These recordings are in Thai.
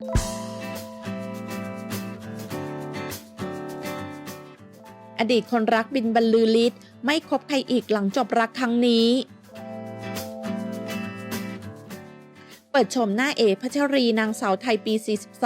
อดีตคนรักบินบรรลือฤทธิ์ไม่คบใครอีกหลังจบรักครั้งนี้ เปิดชมหน้าเอพัชรีนางสาวไทยปี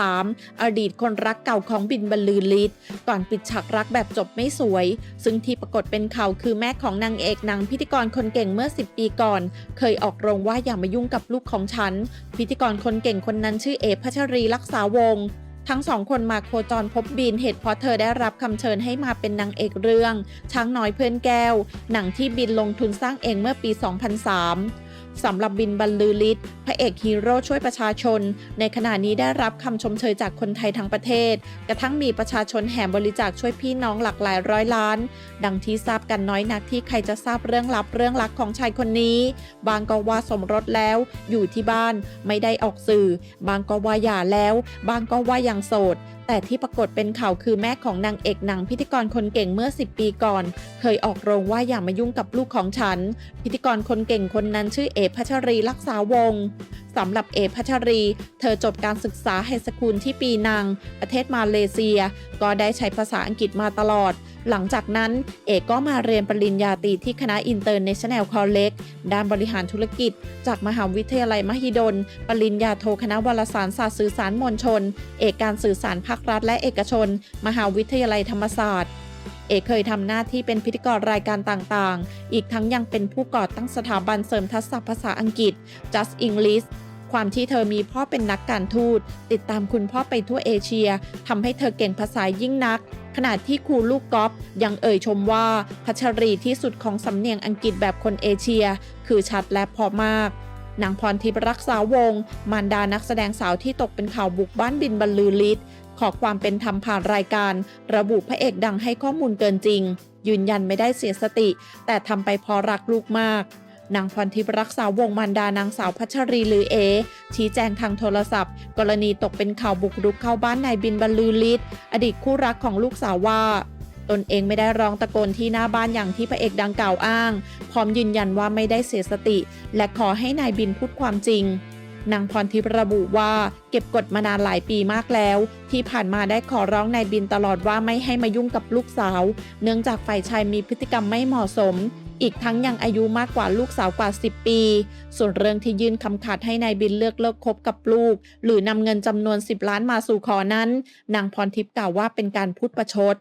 43 อดีตคนรักเก่าของบินบรรลือฤทธิ์ก่อนปิดฉากรักแบบจบไม่สวย ซึ่งที่ปรากฏเป็นข่าวคือแม่ของนางเอกนังพิธีกรคนเก่งเมื่อ 10 ปีก่อน เคยออกโรงว่าอย่ามายุ่งกับลูกของฉัน พิธีกรคนเก่งคนนั้นชื่อเอพัชรีรักษาวงทั้งสองคนมาโคจรพบบินเหตุเพราะเธอได้รับคำเชิญให้มาเป็นนางเอกเรื่อง ช้างน้อยเพื่อนแก้ว หนังที่บินลงทุนสร้างเองเมื่อปี 2003 สำหรับบินบรรลือฤทธิ์พระเอกฮีโร่ช่วยประชาชน ในขณะนี้ได้รับคำชมเชยจากคนไทยทั้งประเทศ กระทั่งมีประชาชนแห่บริจาคช่วยพี่น้องหลากหลายร้อยล้าน ดังที่ทราบกันน้อยนักที่ใครจะทราบเรื่องลับเรื่องรักของชายคนนี้ บางก็ว่าสมรสแล้วอยู่ที่บ้านไม่ได้ออกสื่อ บางก็ว่าหย่าแล้ว บางก็ว่ายังโสดแต่ที่ปรากฏเป็นข่าวคือแม่ของนางเอกหนังพิธีกรคนเก่งเมื่อ 10 ปีก่อน เคยออกโรงว่าอย่ามายุ่งกับลูกของฉัน พิธีกรคนเก่งคนนั้นชื่อเอพัชรีรักษาวงศ์สำหรับเอพัชรี เธอจบการศึกษาไฮสคูลที่ปีนัง ประเทศมาเลเซีย ก็ได้ใช้ภาษาอังกฤษมาตลอด หลังจากนั้นเอกก็มาเรียนปริญญาตรีที่คณะ International College ด้านบริหารธุรกิจ จากมหาวิทยาลัยมหิดล ปริญญาโทคณะวารสารศาสตร์สื่อสารมวลชน เอกการสื่อสารภาครัฐและเอกชน มหาวิทยาลัยธรรมศาสตร์เอกเคยทำหน้าที่เป็นพิธีกรรายการต่างๆ อีกทั้งยังเป็นผู้ก่อตั้งสถาบันเสริมทักษะภาษาอังกฤษ Just English ความที่เธอมีพ่อเป็นนักการทูต ติดตามคุณพ่อไปทั่วเอเชียทำให้เธอเก่งภาษายิ่งนัก ขณะที่ครูลูกกอล์ฟยังเอ่ยชมว่าพัชรีที่สุดของสำเนียงอังกฤษแบบคนเอเชีย คือชัดและพอมากนางพรทิพย์รักษาวง มารดานักแสดงสาวที่ตกเป็นข่าวบุกบ้านบินบรรลือฤทธิ์ขอความเป็นธรรมผ่านรายการ ระบุพระเอกดังให้ข้อมูลเกินจริง ยืนยันไม่ได้เสียสติ แต่ทำไปเพราะรักลูกมาก นางพรทิพย์รักษาวงมารดานางสาวพัชรีลือเอ ชี้แจงทางโทรศัพท์ กรณีตกเป็นข่าวบุกรุกเข้าบ้านนายบินบรรลือฤทธิ์อดีตคู่รักของลูกสาวว่า ตนเองไม่ได้ร้องตะโกนที่หน้าบ้านอย่างที่พระเอกดังกล่าวอ้าง พร้อมยืนยันว่าไม่ได้เสียสติ และขอให้นายบินพูดความจริงนางพรทิพย์ระบุว่าเก็บกดมานานหลายปีมากแล้ว ที่ผ่านมาได้ขอร้องนายบินตลอดว่าไม่ให้มายุ่งกับลูกสาว เนื่องจากฝ่ายชายมีพฤติกรรมไม่เหมาะสม อีกทั้งยังอายุมากกว่าลูกสาวกว่า 10 ปี ส่วนเรื่องที่ยื่นคำขาดให้นายบินเลือกเลิกคบกับลูก หรือนำเงินจำนวน 10 ล้านมาสู่ขอนั้น นางพรทิพย์กล่าวว่าเป็นการพูดประชด